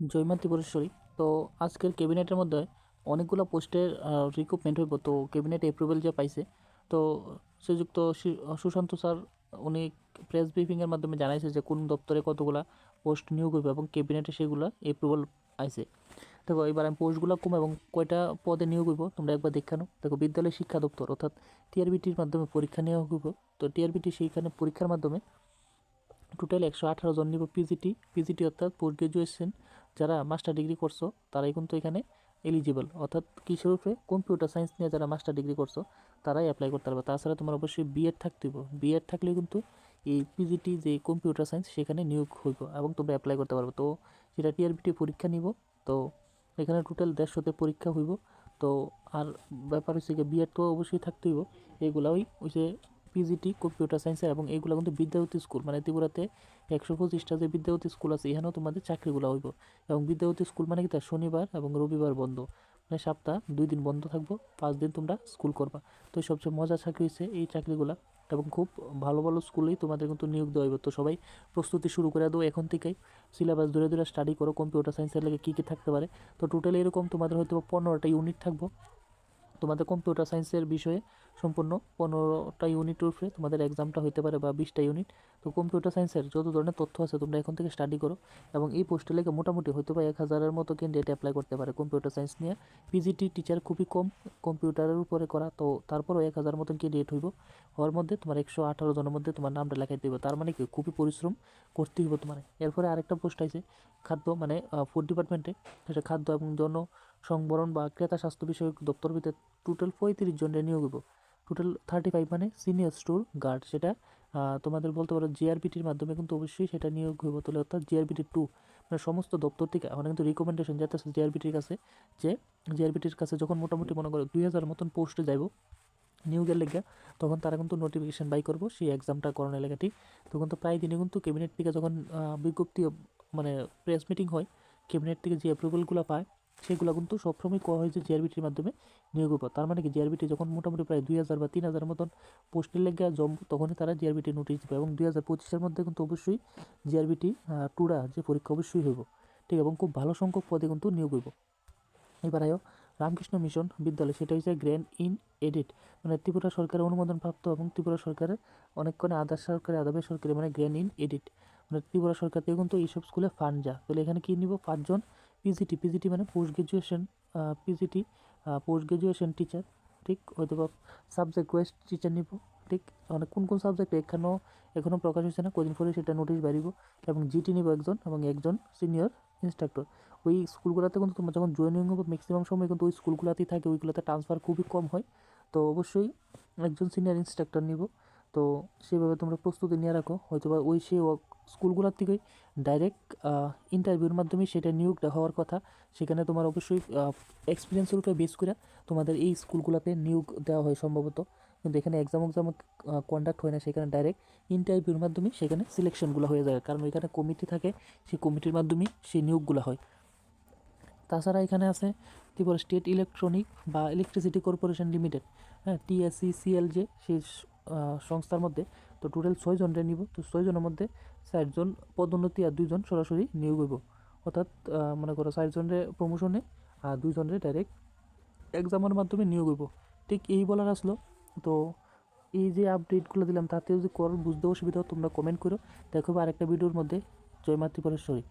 জয়মা ত্রিপুরেশ্বরী তো আজকের ক্যাবিনেটের মধ্যে অনেকগুলো পোস্টের রিক্রুটমেন্ট হইব। তো ক্যাবিনেট অ্যাপ্রুভেল যে পাইছে। তো শ্রীযুক্ত সুশান্ত স্যার, উনি প্রেস ব্রিফিংয়ের মাধ্যমে জানাইছে যে কোন দপ্তরে কতগুলা পোস্ট নিয়োগ হইবে এবং ক্যাবিনেটে সেগুলো অ্যাপ্রুভাল আইছে দেখো, এবার আমি পোস্টগুলো কম এবং কয়টা পদে নিয়োগ হইব তোমরা একবার দেখানো দেখো, বিদ্যালয় শিক্ষা দপ্তর অর্থাৎ টিআরবিটির মাধ্যমে পরীক্ষা নেওয়া হইব। তো টিআরবিটি সেইখানে পরীক্ষার মাধ্যমে টোটাল একশো আঠারো জন নিব। পিজিটি পিজিটি অর্থাৎ পোস্ট গ্রাজুয়েশন যারা মাস্টার ডিগ্রি করছ, তারাই কিন্তু এখানে এলিজিবল অর্থাৎ কিসের উপরে কম্পিউটার সায়েন্স নিয়ে যারা মাস্টার ডিগ্রি করছ, তারাই অ্যাপ্লাই করতে পারবে। তাছাড়া তোমার অবশ্যই বিএড থাকতে হইব। বিএড থাকলে কিন্তু এই পিজিটি যে কম্পিউটার সায়েন্স সেখানে নিয়োগ হইব এবং তোমরা অ্যাপ্লাই করতে পারবে। তো সেটা টিআরবিটি পরীক্ষা নিব। তো এখানে টোটাল দেড়শোতে পরীক্ষা হইব। তো আর ব্যাপার হচ্ছে গিয়ে বিএড তো অবশ্যই থাকতে হইব। এগুলাই ওই যে পিজিটি কম্পিউটার সায়েন্সের এবং এইগুলো কিন্তু বিদ্যাবতী স্কুল মানে ত্রিপুরাতে একশো পঁচিশটা যে বিদ্যাবতী স্কুল আছে, এখানেও তোমাদের চাকরিগুলো হইব। এবং বিদ্যাবতী স্কুল মানে কি? তার শনিবার এবং রবিবার বন্ধ। মানে সপ্তাহ দুই দিন বন্ধ থাকব, পাঁচ দিন তোমরা স্কুল করবা। তো সবচেয়ে মজার চাকরি হচ্ছে এই চাকরিগুলা। এবং খুব ভালো ভালো স্কুলেই তোমাদের কিন্তু নিয়োগ দেওয়া হইব। তো সবাই প্রস্তুতি শুরু করে দাও এখন থেকেই। সিলেবাস ধরে ধরে স্টাডি করো কম্পিউটার সায়েন্সের লেগে কী কী থাকতে পারে। তো টোটালি এরকম তোমাদের হয়তো পনেরোটা ইউনিট থাকব। তোমাদের কম্পিউটার সায়েন্সের বিষয়ে সম্পূর্ণ পনেরোটা ইউনিট উপরে তোমাদের এক্সামটা হতে পারে বা বিশটা ইউনিট তো কম্পিউটার সায়েন্সের যত ধরনের তথ্য আছে তোমরা এখন থেকে স্টাডি করো এবং এই পোস্টে লেগে মোটামুটি হয়তো বা এক হাজারের মতো ক্যান্ডিডেট অ্যাপ্লাই করতে পারে কম্পিউটার সায়েন্স নিয়ে। পিজিটি টিচার খুবই কম কম্পিউটারের উপরে করা, তো তারপরও এক হাজার মতন ক্যান্ডিডেট হইব। হওয়ার মধ্যে তোমার একশো আঠারো জনের মধ্যে তোমার নামটা লেখাইতে হবে তার মানে কি? খুবই পরিশ্রম করতে হইব তোমার। এরপরে আরেকটা পোস্ট আছে খাদ্য মানে ফুড ডিপার্টমেন্টে সেটা খাদ্য এবং জন সংবরণ বা ক্রেতা স্বাস্থ্য বিষয়ক দপ্তর ভিতরে টোটাল পঁয়ত্রিশ জনের নিয়োগ হইব। টোটাল থার্টি ফাইভ মানে সিনিয়র স্টোর গার্ড সেটা তোমাদের বলতে পারো জিআরপিটির মাধ্যমে কিন্তু অবশ্যই সেটা নিয়োগ হইব তাহলে অর্থাৎ জিআরপিটি টু মানে সমস্ত দপ্তর থেকে এখন কিন্তু রিকমেন্ডেশন যেতেছে জিআরপিটির কাছে যে জিআরপিটির কাছে যখন মোটামুটি মনে করো দুই হাজার মতন পোস্টে যাইব নিয়োগের লেগে, তখন তারা কিন্তু নোটিফিকেশন বাই করব সেই এক্সামটা করানোর লেগাটি। তখন তো প্রায় দিনে কিন্তু ক্যাবিনেট থেকে যখন বিজ্ঞপ্তি মানে প্রেস মিটিং হয় ক্যাবিনেট থেকে যে অ্যাপ্রুভালগুলো পায় সেগুলো কিন্তু সবসময় করা হয়েছে জিআরবিটির মাধ্যমে নিয়োগ উপর তার মানে কি জিআরবিটি যখন মোটামুটি প্রায় দুই হাজার বা তিন হাজার মতন পোস্টের লেগে জম, তখনই তারা জিআরবিটি নোটিশ দেবে এবং দুই হাজার পঁচিশের মধ্যে কিন্তু অবশ্যই জিআরবিটি টুরা যে পরীক্ষা অবশ্যই হইব। ঠিক, এবং খুব ভালো সংখ্যক পদে কিন্তু নিয়োগ হইব। এবার আয়ো, রামকৃষ্ণ মিশন বিদ্যালয়, সেটা হচ্ছে গ্র্যান্ড ইন এডিট মানে ত্রিপুরা সরকারের অনুমোদনপ্রাপ্ত এবং ত্রিপুরা সরকারের অনেকক্ষণে আধার সরকারি আদাবে সরকারি মানে গ্র্যান্ড ইন এডিট মানে ত্রিপুরা সরকার থেকে কিন্তু এইসব স্কুলে ফান্ড যা তাহলে এখানে কি নিব? পাঁচজন পিজিটি পিজিটি মানে post graduation PGT post graduation teacher ঠিক? হয়তো বা সাবজেক্ট ওয়াইজ টিচার নিব, ঠিক? মানে কোন কোন সাবজেক্ট এখানেও, এখনও প্রকাশ হয়েছে না, কদিন পরে সেটা নোটিশ বাড়িব। এবং জিটি নিব একজন এবং একজন সিনিয়র ইনস্ট্রাক্টর ওই স্কুলগুলোতে কিন্তু তোমার যখন জয়েনিং হবে ম্যাক্সিমাম সময় কিন্তু ওই স্কুলগুলোতেই থাকে, ওইগুলোতে ট্রান্সফার খুবই কম হয়। তো অবশ্যই একজন সিনিয়র ইনস্ট্রাক্টর নিব। তো সেভাবে তোমরা প্রস্তুতি নিয়ে রাখো। হয়তো বা ওই সেই স্কুলগুলোর থেকেই ডাইরেক্ট ইন্টারভিউর মাধ্যমে সেটা নিয়োগটা হওয়ার কথা। সেখানে তোমার অবশ্যই এক্সপিরিয়েন্সের উপরে বেস করে তোমাদের এই স্কুলগুলোতে নিয়োগ দেওয়া হয় সম্ভবত। কিন্তু এখানে এক্সাম এক্সাম কন্ডাক্ট হয় না, সেখানে ডাইরেক্ট ইন্টারভিউর মাধ্যমে সেখানে সিলেকশনগুলো হয়ে যায়। কারণ ওইখানে কমিটি থাকে, সেই কমিটির মাধ্যমে সেই নিয়োগগুলো হয়। তাছাড়া এখানে আছে ত্রিপুরা স্টেট ইলেকট্রনিক বা ইলেকট্রিসিটি কর্পোরেশন লিমিটেড হ্যাঁ টিএসসি সিএলজে সেই সংস্থার মধ্যে তো টোটাল ছয় জনের নিব, তো ছয়জনের মধ্যে চারজন পদোন্নতি আর দুইজন সরাসরি নিয়োগ হইব। অর্থাৎ মনে করো চারজনের প্রমোশনে আর দুইজনের ডাইরেক্ট এক্সামের মাধ্যমে নিয়োগ হইব। ঠিক এই বলার আসলো তো এই যে আপডেটগুলো দিলাম তাতে যদি কর বুঝতে অসুবিধা, তোমরা কমেন্ট করো দেখো আরেকটা ভিডিওর মধ্যে। জয় মাতৃপরেশ্বরী